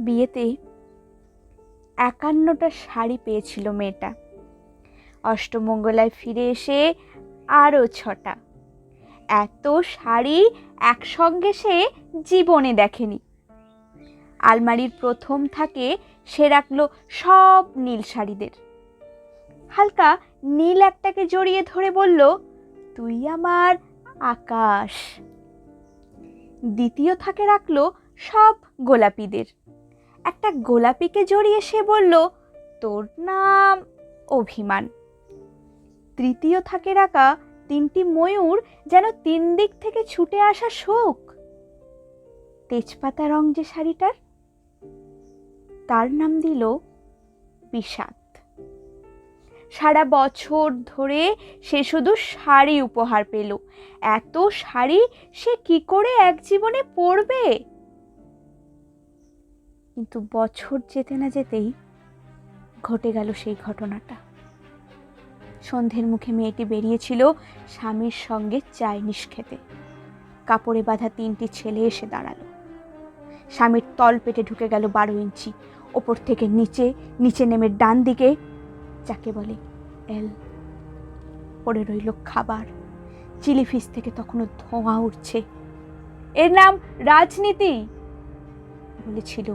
বিয়েতে একান্নটা শাড়ি পেয়েছিল মেয়েটা। অষ্টমঙ্গলায় ফিরে এসে আরও ছটা। এত শাড়ি একসঙ্গে সে জীবনে দেখেনি। আলমারির প্রথম থাকে সে রাখল সব নীল শাড়িদের। হালকা নীল একটাকে জড়িয়ে ধরে বলল, তুই আমার আকাশ। দ্বিতীয় থাকে রাখল সব গোলাপিদের। একটা গোলাপিকে জড়িয়ে সে বলল, তোর নাম অভিমান। তৃতীয় থাকে রাখা তিনটি ময়ূর যেন তিন দিক থেকে ছুটে আসা শোক। তেজপাতা রং যে শাড়িটার, তার নাম দিল বিষাদ। সারা বছর ধরে সে শুধু শাড়ি উপহার পেল। এত শাড়ি সে কি করে এক জীবনে পরবে? কিন্তু বছর যেতে না যেতেই ঘটে গেল সেই ঘটনাটা। সন্ধ্যের মুখে মেয়েটি বেরিয়েছিল স্বামীর সঙ্গে চাইনিজ খেতে। কাপড়ে বাঁধা তিনটি ছেলে এসে দাঁড়াল। স্বামীর তল পেটে ঢুকে গেল বারো ইঞ্চি। ওপর থেকে নিচে নিচে নেমে ডান দিকে যাকে বলে এল। পড়ে রইল খাবার। চিলি ফিস থেকে তখনও ধোঁয়া উঠছে। এর নাম রাজনীতি, বলেছিল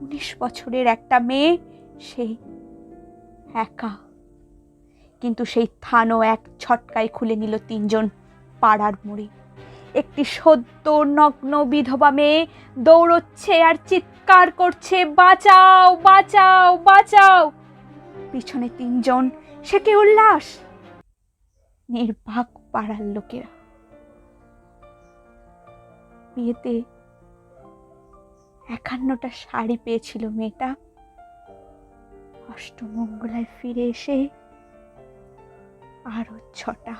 উনিশ বছরের একটা মেয়ে, সে একা। কিন্তু সেই থানও এক ছটকায় খুলে নিল তিনজন পাড়ার মোড়ে। একটি সদ্য নগ্ন বিধবা মেয়ে দৌড়চ্ছে আর চিৎকার করছে, বাঁচাও বাঁচাও বাঁচাও! পিছনে তিনজন, সে কি উল্লাস? নির্বাক পাড়ার লোকেরা। বিয়েতে একান্নটা শাড়ি পেয়েছিল মেয়েটা। অষ্টমঙ্গলায় ফিরে এসে আরও ছটা